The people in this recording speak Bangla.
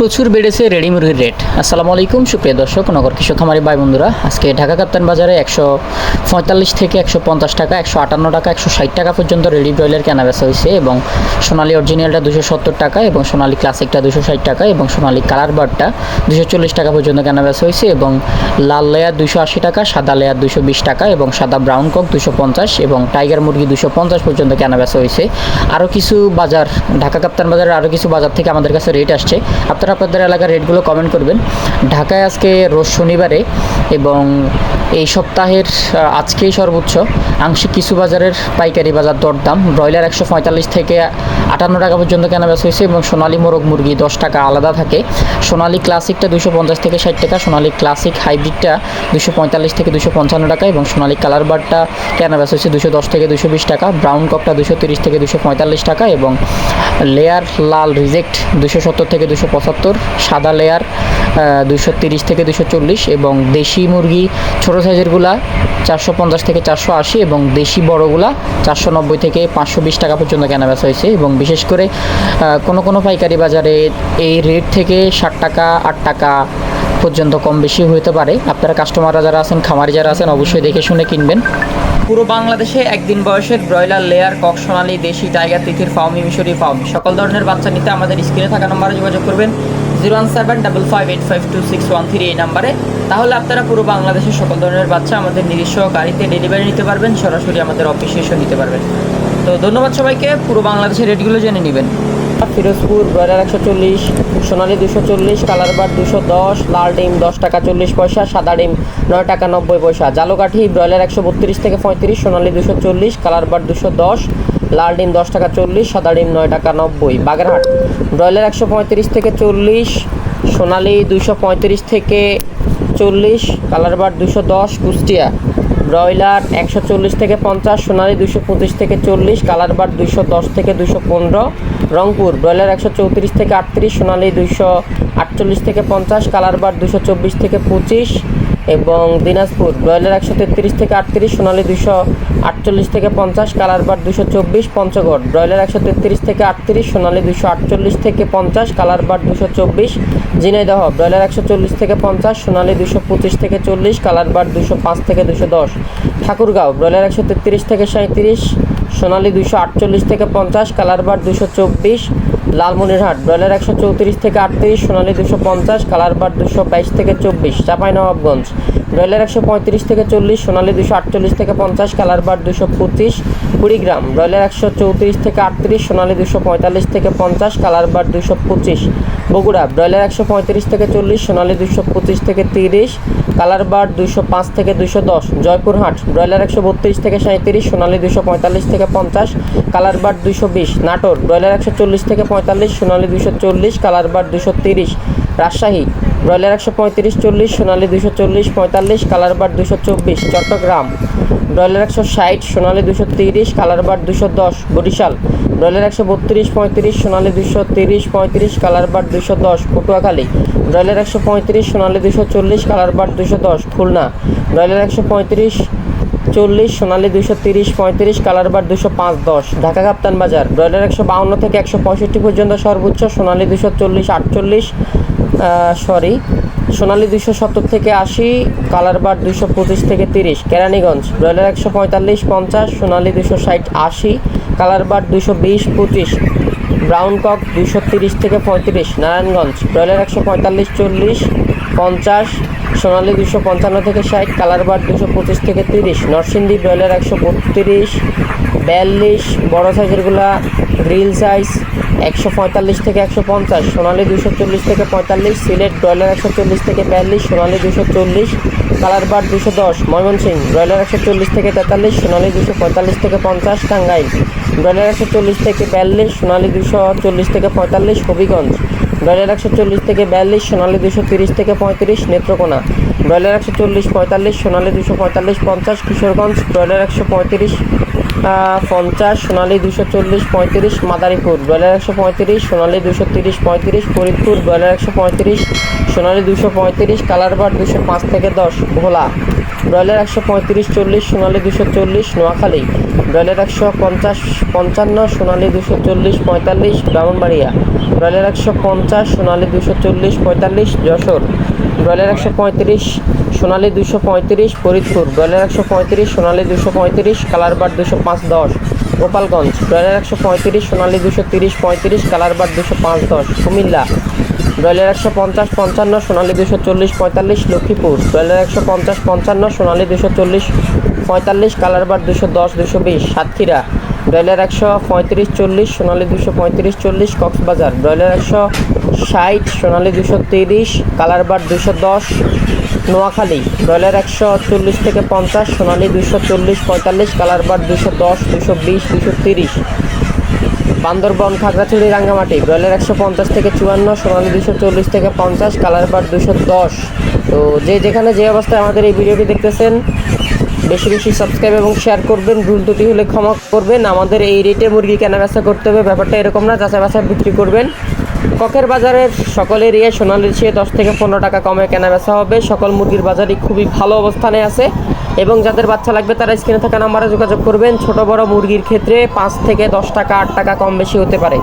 প্রচুর বেড়েছে রেডি মুরগির রেট। আসসালামু আলাইকুম, সুপ্রিয় দর্শক, নগর কৃষক খামারি ভাই বন্ধুরা। আজকে ঢাকা কাপ্তান বাজারে একশো পঁয়তাল্লিশ থেকে একশো পঞ্চাশ টাকা, একশো আটান্ন টাকা, একশো ষাট টাকা পর্যন্ত রেডি ব্রয়লার কেনা বেচা হয়েছে এবং সোনালি অরিজিনালটা দুশো সত্তর টাকা এবং সোনালি ক্লাসিকটা দুশো ষাট টাকা এবং সোনালি কালার বারটা দুশো চল্লিশ টাকা পর্যন্ত কেনা বেচা হয়েছে এবং লাল লেয়ার দুশো আশি টাকা, সাদা লেয়ার দুশো বিশ টাকা এবং সাদা ব্রাউন কক দুশো পঞ্চাশ এবং টাইগার মুরগি দুশো পঞ্চাশ পর্যন্ত কেনা বেচা হয়েছে। আরও কিছু বাজার, ঢাকা কাপ্তান বাজারের আরও কিছু বাজার থেকে আমাদের কাছে রেট আসছে। আপনারা আপনাদের এলাকার রেটগুলো কমেন্ট করবেন। ঢাকায় আজকে রোজ শনিবারে এবং এই সপ্তাহের আজকেই সর্বোচ্চ। আংশিক কিছু বাজারের পাইকারি বাজার দরদাম, ব্রয়লার একশো পঁয়তাল্লিশ থেকে আটান্ন টাকা পর্যন্ত কেনা বেচা হয়েছে এবং সোনালী মোরগ মুরগি দশ টাকা আলাদা থাকে। সোনালী ক্লাসিকটা দুশো পঞ্চাশ থেকে ষাট টাকা, সোনালী ক্লাসিক হাইব্রিডটা দুশো পঁয়তাল্লিশ থেকে দুশো পঞ্চান্ন টাকা এবং সোনালী কালার বারটা কেনা বেচা হয়েছে দুশো দশ থেকে দুশো বিশ টাকা, ব্রাউন কপটা দুশো তিরিশ থেকে দুশো পঁয়তাল্লিশ টাকা এবং লেয়ার লাল রিজেক্ট দুশো সত্তর থেকে দুশো পঁচাত্তর, সাদা লেয়ার দুশো তিরিশ থেকে দুশো চল্লিশ এবং দেশি মুরগি ছোটো সাইজেরগুলা চারশো পঞ্চাশ থেকে চারশো আশি এবং দেশি বড়গুলা চারশো নব্বই থেকে পাঁচশো বিশ টাকা পর্যন্ত কেনা বেচা হয়েছে এবং বিশেষ করে কোনো কোনো পাইকারি বাজারে এই রেট থেকে ষাট টাকা, আট টাকা পর্যন্ত কম বেশি হতে পারে। আপনারা কাস্টমাররা যারা আছেন, খামারি যারা আছেন, অবশ্যই দেখে শুনে কিনবেন। পুরো বাংলাদেশে একদিন বয়সের ব্রয়লার লেয়ার কক, সোনালি, দেশি টাইগার তিথির ফাউমি মিশরি ফাউম সকল ধরনের বাচ্চা নিতে আমাদের স্ক্রিনে থাকা নম্বরে যোগাযোগ করবেন। Zero one seven double five eight five two six one three এই নাম্বারে। তাহলে আপনারা পুরো বাংলাদেশের সকল ধরনের বাচ্চা আমাদের নিজস্ব গাড়িতে ডেলিভারি নিতে পারবেন, সরাসরি আমাদের অফিসে এসে নিতে পারবেন। তো ধন্যবাদ সবাইকে। পুরো বাংলাদেশের রেটগুলো জেনে নেবেন। ফিরোজপুর ব্রয়লার একশো চল্লিশ, সোনালি দুশো চল্লিশ, কালার বার দুশো দশ, লাল ডিম দশ টাকা চল্লিশ পয়সা, সাদা ডিম নয় টাকা নব্বই পয়সা। জালোকাঠি ব্রয়লার একশো বত্রিশ থেকে পঁয়ত্রিশ, সোনালি দুশো চল্লিশ, কালার বার দুশো দশ, লাল ডিম দশ টাকা চল্লিশ, সাদা ডিম নয় টাকা নব্বই। বাগেরহাট ব্রয়লার একশো পঁয়ত্রিশ থেকে চল্লিশ, সোনালি দুশো পঁয়ত্রিশ থেকে চল্লিশ, কালার বার দুশো দশ, কুষ্টিয়া ব্রয়লার একশো চল্লিশ থেকে পঞ্চাশ, সোনালি দুশো পঁচিশ থেকে চল্লিশ কালার বার দুশো দশ থেকে দুশো পনেরো, রংপুর ব্রয়লার একশো চৌত্রিশ থেকে আটত্রিশ, সোনালি দুশো আটচল্লিশ থেকে পঞ্চাশ কালার বার দুশো চব্বিশ থেকে পঁচিশ এবং দিনাজপুর ব্রয়লার একশো তেত্রিশ থেকে আটত্রিশ, সোনালি দুশো আটচল্লিশ থেকে পঞ্চাশ কালার বার দুশো চব্বিশ, পঞ্চগড়। ব্রয়লার একশো তেত্রিশ থেকে আটত্রিশ, সোনালি দুশো আটচল্লিশ থেকে পঞ্চাশ কালার বার দুশো চব্বিশ, ঝিনাইদহ। ব্রয়লার একশো চল্লিশ থেকে পঞ্চাশ, সোনালি দুশো পঁচিশ থেকে চল্লিশ কালার বার দুশো পাঁচ থেকে দুশো দশ। ঠাকুরগাঁও। ব্রয়লার একশো তেত্রিশ থেকে সাঁত্রিশ সোনালি দুশো আটচল্লিশ থেকে পঞ্চাশ কালার বার দুশো চব্বিশ লালমনিরহাট ব্রয়লার একশো চৌত্রিশ থেকে আটত্রিশ, সোনালী দুশো পঞ্চাশ, কালারবার দুশো বাইশ থেকে চব্বিশ, চাঁপাইনবাবগঞ্জ ব্রয়লার একশো পঁয়ত্রিশ থেকে চল্লিশ, সোনালি দুশো আটচল্লিশ থেকে পঞ্চাশ, কালার বার দুশো পঁচিশ, কুড়িগ্রাম। ব্রয়লার একশো চৌত্রিশ থেকে আটত্রিশ, সোনালি দুশো পঁয়তাল্লিশ থেকে পঞ্চাশ, কালার বার দুশো পঁচিশ। বগুড়া ব্রয়লার একশো পঁয়ত্রিশ থেকে চল্লিশ, সোনালি দুশো পঁচিশ থেকে তিরিশ, কালার বার দুশো পাঁচ থেকে দুশো দশ, জয়পুরহাট ব্রয়লার একশো বত্রিশ থেকে সাঁত্রিশ সোনালি দুশো পঁয়তাল্লিশ থেকে পঞ্চাশ, কালার বার দুশো বিশ, নাটোর ব্রয়লার একশো চল্লিশ থেকে পঁয়তাল্লিশ, সোনালি দুশো চল্লিশ, কালার বার দুশো তিরিশ, রাজশাহী ব্রয়লার একশো পঁয়ত্রিশ, চল্লিশ, সোনালি দুশো চল্লিশ, পঁয়তাল্লিশ কালার বার দুশো চব্বিশ, চট্টগ্রাম। ব্রয়লার একশো ষাট, সোনালি দুশো তিরিশ কালার বার দুশো দশ, বরিশাল। ব্রয়লার একশো বত্রিশ, পঁয়ত্রিশ, সোনালি দুশো তিরিশ, পঁয়ত্রিশ কালার বার দুশো দশ, পটুয়াখালী। ব্রয়লার একশো পঁয়ত্রিশ, সোনালি দুশো চল্লিশ কালার বার দুশো দশ, খুলনা। ব্রয়লার একশো পঁয়ত্রিশ, চল্লিশ, সোনালি দুশো তিরিশ, পঁয়ত্রিশ কালার বার দুশো পাঁচ, দশ। ঢাকা কাপ্তান বাজার। ব্রয়লার একশো বাউন্ন থেকে একশো পঁয়ষট্টি পর্যন্ত সর্বোচ্চ, সোনালি দুশো চল্লিশ, আটচল্লিশ সরি সোনালি দুশো সত্তর থেকে আশি কালার বার দুশো পঁচিশ থেকে তিরিশ, কেরানীগঞ্জ, ব্রয়লার একশো পঁয়তাল্লিশ, পঞ্চাশ, সোনালি দুশো ষাট, আশি কালার বার দুশো বিশ, পঁচিশ ব্রাউন কক দুশো তিরিশ থেকে পঁয়ত্রিশ, নারায়ণগঞ্জ, ব্রয়লার একশো পঁয়তাল্লিশ, চল্লিশ, পঞ্চাশ, সোনালি দুশো পঞ্চান্ন থেকে ষাট কালার বার দুশো পঁচিশ থেকে তিরিশ, নরসিংদী ব্রয়লার একশো বত্রিশ, বিয়াল্লিশ, বড়ো সাইজেরগুলা গ্রিল সাইজ একশো পঁয়তাল্লিশ থেকে একশো পঞ্চাশ, সোনালি দুশো চল্লিশ থেকে পঁয়তাল্লিশ, সিলেট ব্রয়লার একশো চল্লিশ থেকে বিয়াল্লিশ, সোনালি দুশো চল্লিশ কালার বার দুশো দশ ময়মনসিংহ ব্রয়লার একশো চল্লিশ থেকে তেতাল্লিশ, সোনালি দুশো পঁয়তাল্লিশ থেকে পঞ্চাশ, টাঙ্গাইল ব্রয়লার একশো চল্লিশ থেকে বিয়াল্লিশ, সোনালি দুশো চল্লিশ থেকে পঁয়তাল্লিশ, হবিগঞ্জ ব্রয়লার একশো চল্লিশ থেকে বিয়াল্লিশ, সোনালি দুশো তিরিশ থেকে পঁয়ত্রিশ, নেত্রকোনা ব্রয়লার একশো চল্লিশ, পঁয়তাল্লিশ, সোনালি দুশো পঁয়তাল্লিশ, পঞ্চাশ, কিশোরগঞ্জ ব্রয়লার একশো পঁয়ত্রিশ পঞ্চাশ, সোনালি দুশো চল্লিশ, পঁয়ত্রিশ, মাদারীপুর। ব্রয়লার একশো পঁয়ত্রিশ, সোনালি দুশো তিরিশ, পঁয়ত্রিশ, ফরিদপুর। ব্রয়লার একশো পঁয়ত্রিশ, সোনালি দুশো পঁয়ত্রিশ কালার বার দুশো পাঁচ থেকে দশ, ভোলা। ব্রয়লার একশো পঁয়ত্রিশ, চল্লিশ, সোনালী দুশো চল্লিশ, নোয়াখালী। ব্রয়লার একশো পঞ্চাশ, পঞ্চান্ন, সোনালী দুশো চল্লিশ, পঁয়তাল্লিশ, ব্রাহ্মণবাড়িয়া। ব্রয়লার একশো পঞ্চাশ, সোনালী দুশো চল্লিশ, পঁয়তাল্লিশ, যশোর। ব্রয়লার একশো পঁয়ত্রিশ, সোনালী দুশো পঁয়ত্রিশ, ফরিদপুর। ব্রয়লার একশো পঁয়ত্রিশ, সোনালী দুশো পঁয়ত্রিশ কালারবার দুশো পাঁচ দশ। গোপালগঞ্জ। ব্রয়লার একশো পঁয়ত্রিশ, সোনালী দুশো তিরিশ, পঁয়ত্রিশ কালারবার দুশো পাঁচ দশ। কুমিল্লা। ব্রয়লার একশো পঞ্চাশ, পঞ্চান্ন, সোনালী দুশো চল্লিশ, পঁয়তাল্লিশ, লক্ষ্মীপুর। ব্রয়লার একশো পঞ্চাশ, পঞ্চান্ন, সোনালী দুশো চল্লিশ, পঁয়তাল্লিশ কালারবার দুশো দশ দুশো বিশ। সাতক্ষীরা। ব্রয়লার একশো পঁয়ত্রিশ চল্লিশ, সোনালী দুশো পঁয়ত্রিশ চল্লিশ, কক্সবাজার। ব্রয়লার একশো ষাট, সোনালী দুশো তিরিশ কালারবার দুশো দশ, নোয়াখালী। ব্রয়লার একশো চল্লিশ থেকে পঞ্চাশ, সোনালী দুশো চল্লিশ পঁয়তাল্লিশ কালারবার দুশো দশ, দুশো বিশ, দুশো তিরিশ। বান্দরবন, খাগড়াছড়ি, রাঙ্গামাটি। ব্রয়লার একশো পঞ্চাশ থেকে চুয়ান্ন, সোনালী দুশো চল্লিশ থেকে পঞ্চাশ, কালার বার দুশো দশ। তো যে যেখানে যে অবস্থায় আমাদের এই ভিডিওটি দেখতেছেন বেশি বেশি সাবস্ক্রাইব এবং শেয়ার করবেন। ভুল ত্রুটি হলে ক্ষমা করবেন। আমাদের এই রেটে মুরগি কেনা বেচা করতে হবে। ব্যাপারটা এরকম না, যাচাই বাছাই বিক্রি করবেন। ককের বাজারের সকল এরিয়ায় সোনালির চেয়ে দশ থেকে পনেরো টাকা কমে কেনা বেচা হবে। সকল মুরগির বাজারই খুবই ভালো অবস্থানে আছে। এবং যাদের বাচ্চা লাগবে, তারা স্ক্রিনে থাকা নাম্বারে যোগাযোগ করবেন। ছোট বড় মুরগির ক্ষেত্রে পাঁচ থেকে দশ টাকা, আট টাকা কম বেশি হতে পারে।